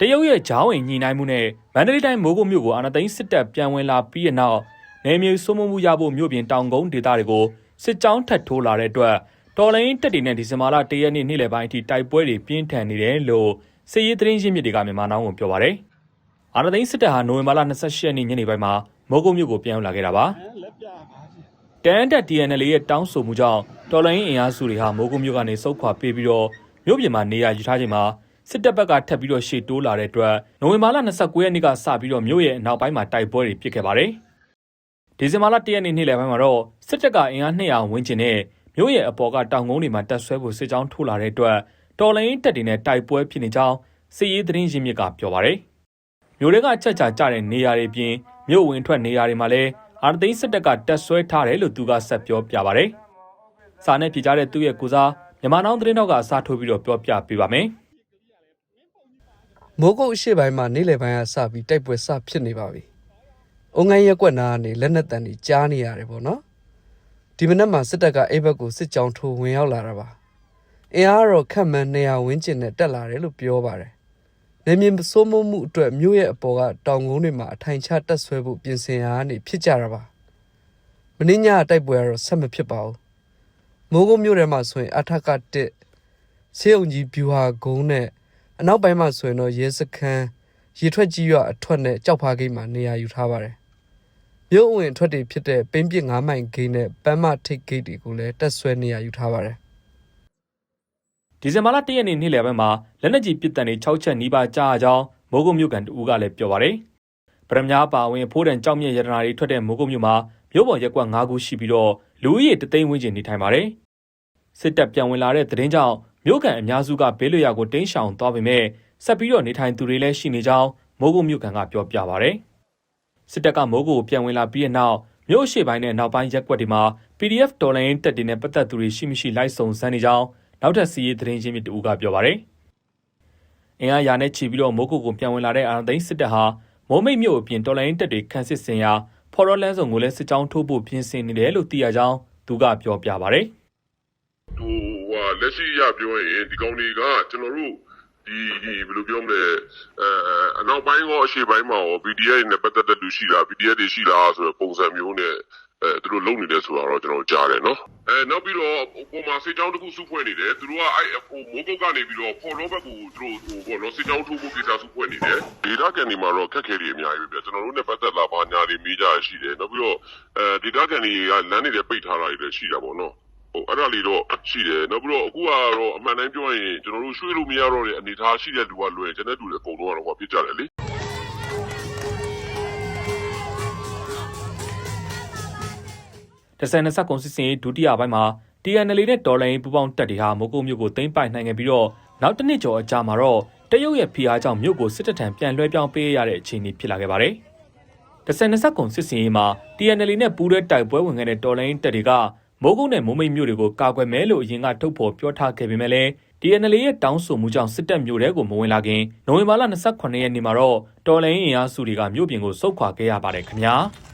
တရုတ်ရဲ့ဂျောင်းဝင်ညှိနှိုင်းမှုနဲ့မန္တလေးတိုင်းမိုးကုတ်မြို့ကိုအာဏာသိမ်းစစ်တပ်ပြန်ဝင်လာပြီးတဲ့နောက်နေမြေစိုးမိုးမှုရဖို့မြို့ပြင်တောင်ကုန်းဒေသတွေကိုစစ်ကြောင်းထပ်ထိုးလာတဲ့အတွက်တော်လိုင်းတက်တီနဲ့ဒီဇင်ဘာလ၁ရက်နေ့နေ့လယ်ပိုင်းအထိတိုက်ပွဲတွေပြင်းထန်နေတယ်လို့စစ်ရေးသတင်းရင်းမြစ်တွေကမြန်မာနောင်းကိုပြောပါရယ်အာဏာသိမ်းစစ်တပ်ဟာနိုဝင်ဘာလ28ရက်နေ့ညနေပိုင်းမှာမိုးကုတ်မြို့ကိုပြန်ရောက်လာခဲ့တာပါတန်တက် TNL ရဲ့တောင်းဆိုမှုကြောင့်တော်လိုင်းအင်အားစုတွေဟာမိုးကုတ်မြို့ကနေစုတ်ခွာပေးပြီးတော့မြို့ပြင်မှာနေရာယူထားချိန်မှာ စစ်တပ်ဘက်ကထပ်ပြီးတော့ရှေ့တိုးလာတဲ့အတွက်နိုဝင်ဘာလ29ရက်နေ့ကစပြီးတော့မြို့ရဲ့အနောက်ပိုင်းမှာတိုက်ပွဲတွေဖြစ်ခဲ့ပါတယ်။ဒီဇင်ဘာလ1ရက်နေ့နေ့လယ်ပိုင်းမှာတော့စစ်တပ်ကအင်အား200ဝန်းကျင်နဲ့မြို့ရဲ့အပေါ်ကတောင်ကုန်းတွေမှာတက်ဆွဲဖို့စစ်ကြောင်းထိုးလာတဲ့အတွက်တော်လိုင်းတက်တွေနဲ့တိုက်ပွဲဖြစ်နေကြောင်းစစ်ရေးသတင်းရင်းမြစ်ကပြောပါတယ်။မြို့တွေကချက်ချာကြတဲ့နေရာတွေပြင်မြို့ဝင်ထွက်နေရာတွေမှာလည်းအာရသိန်းစစ်တပ်ကတက်ဆွဲထားတယ်လို့သူကဆက်ပြောပြပါတယ်။စာနဲ့ပြကြတဲ့သူ့ရဲ့ကိုစားမြန်မာနောင်သတင်းတော့ကအစားထိုးပြီးတော့ပြောပြပေးပါမယ်။ မိုးကုတ်အရှိပိုင်းမှာနေ့လယ်ပိုင်းကစပြီးတိုက်ပွဲစဖြစ်နေပါပြီ။အုံငန်းရက်ကွက်နာကနေလက်နက်တန်တွေကြားနေရတယ်ပေါ့နော်။ဒီမနက်မှာစစ်တပ်ကအိဘက်ကိုစစ်ကြောင်းထိုးဝင်ရောက်လာတာပါ။အင်အားတော့ခန့်မှန်း200ဝန်းကျင်နဲ့တက်လာတယ်လို့ပြောပါတယ်။နေမြင့်စိုးမိုးမှုအတွက်မြို့ရဲ့အပေါ်ကတောင်ကုန်းတွေမှာအထိုင်ချတက်ဆွဲဖို့ပြင်ဆင်ရာကနေဖြစ်ကြတာပါ။မင်းညတိုက်ပွဲကတော့ဆက်မဖြစ်ပါဘူး။မိုးကုတ်မြို့ထဲမှာဆိုရင်အထက်က1ဆေးုံကြီးဗျူဟာကုန်းနဲ့ အနောက်ပိုင်းမှာဆိုရင်တော့ရဲစခန်းရေထွက်ကြီးရွာအထွက်နဲ့ကြောက်ဖားဂိတ်မှာနေရာယူထားပါတယ်။မြို့အဝင်အထွက်တွေဖြစ်တဲ့ပင်းပြစ်9မိုင်ဂိတ်နဲ့ပန်းမထိတ်ဂိတ်တွေကိုလည်းတက်ဆွဲနေရာယူထားပါတယ်ဒီဇင်ဘာလ၁ရက်နေ့နေ့လယ်ပိုင်းမှာလက်နက်ကြီးပစ်တံတွေ6ချက်နီးပါးကြားအကြောင်းမိုးကုတ်မြို့ကန်တူကလည်းပြောပါရယ်ပရမညာပါဝင်ဖိုးတန်ကြောက်မြက်ရတနာတွေထွက်တဲ့မိုးကုတ်မြို့မှာမြို့ပေါ်ရက်ကွက်၅ခုရှိပြီးတော့လူဦးရေတသိန်းဝန်းကျင်နေထိုင်ပါတယ်စစ်တပ်ပြန်ဝင်လာတဲ့သတင်းကြောင့် မြို့ကန်အများစုကဘေးလွတ်ရာကိုတင်းရှောင်သွားပေမဲ့ဆက်ပြီးတော့နေထိုင်သူတွေလည်းရှိနေကြောင်းမိုးကုတ်မြို့ကန်ကပြောပြပါရယ်စစ်တပ်ကမိုးကုတ်ကိုပြန်ဝင်လာပြီးတဲ့နောက်မြို့အရှိပိုင်းနဲ့နောက်ပိုင်းရက်ကွက်တွေမှာ PDF တော်လိုင်းတက်တွေနဲ့ပတ်သက်သူတွေရှိမရှိလိုက်စုံစမ်းနေကြောင်းနောက်ထပ်စီးရေးသတင်းရင်းမြစ်တူကပြောပါရယ်အင်အားရာနဲ့ချီပြီးတော့မိုးကုတ်ကိုပြန်ဝင်လာတဲ့အာဏာသိမ်းစစ်တပ်ဟာမိုးမိတ်မြို့အပြင်တော်လိုင်းတက်တွေခန်းစစ်စင်ရာဖော်ရောလန်းဆောင်ကိုလည်းစစ်ကြောင်းထိုးဖို့ပြင်ဆင်နေတယ်လို့သိရကြောင်းသူကပြောပြပါရယ်ဟိုဟာ လက်ရှိရပြောရင်ဒီကောင်တွေကကျွန်တော်တို့ဒီဒီဘယ်လိုပြောမလဲအဲအနောက်ပိုင်းရောအရှေ့ပိုင်းမှာရော PDF နဲ့ပတ်သက်တဲ့လူရှိလား PDF တွေရှိလားဆိုတော့ပုံစံမျိုးနဲ့အဲသူတို့လုံနေတယ်ဆိုတာတော့ကျွန်တော်ကြားတယ်နော်အဲနောက်ပြီးတော့ပုံမှာစေချောင်းတစ်ခုစုဖွဲ့နေတယ်သူတို့ကအဲ့ဟိုမိုးကုတ်ကနေပြီးတော့ဖော်တော့ဘက်ကိုသူတို့ဟိုဘောနော်စေချောင်းထိုးဖို့ကိစ္စစုဖွဲ့နေတယ်ဒေတာကန်ဒီမှာတော့ခက်ခဲတွေအများကြီးပဲပြကျွန်တော်တို့နဲ့ပတ်သက်လာပါညာတွေမေးကြရရှိတယ်နောက်ပြီးတော့အဲဒေတာကန်တွေကလမ်းတွေလည်းပိတ်ထားတာတွေလည်းရှိတာပေါ့နော်ဟို အဲ့ဒါလေးတော့ရှိတယ်နောက်ပြီးတော့အခုကတော့အမှန်တမ်းပြောရင်ကျွန်တော်တို့ရွှေ့လို့မရတော့တဲ့အနေအထားရှိတဲ့လူကလွယ်ကျွန်တဲ့လူတွေအကုန်လုံးကတော့ဟောပြစ်ကြတယ်လေတဆန်နဆက်ကွန်စစ်စင်ရေးဒုတိယပိုင်းမှာ TNL နဲ့တော်လိုင်းပူပေါင်းတပ်တွေဟာမိုးကုတ်မြို့ကိုသိမ်းပိုက်နိုင်ခဲ့ပြီးတော့နောက်တစ်နှစ်ကျော်အကြာမှာတော့တရုတ်ရဲ့ဖိအားကြောင့်မြို့ကိုစစ်တပ်ထံပြန်လွှဲပြောင်းပေးရတဲ့အခြေအနေဖြစ်လာခဲ့ပါတယ်။တဆန်နဆက်ကွန်စစ်စင်ရေးမှာ TNL နဲ့ပူးတဲ့တိုက်ပွဲဝင်ခဲ့တဲ့တော်လိုင်းတပ်တွေက မိုးကုတ်နဲ့မိုးမိတ်မြို့တွေကိုကာကွယ်မယ်လို့အရင်ကထုတ်ဖော်ပြောထားခဲ့ပေမဲ့လည်း TNL ရဲ့တောင်းဆိုမှုကြောင့်စစ်တပ်မြို့ထဲကိုမဝင်လာခင်နိုဝင်ဘာလ28ရက်နေ့မှာတော့တော်လိုင်းအင်အားစုတွေကမြို့ပြင်ကိုစုခွာခဲ့ရပါတယ်ခင်ဗျာ။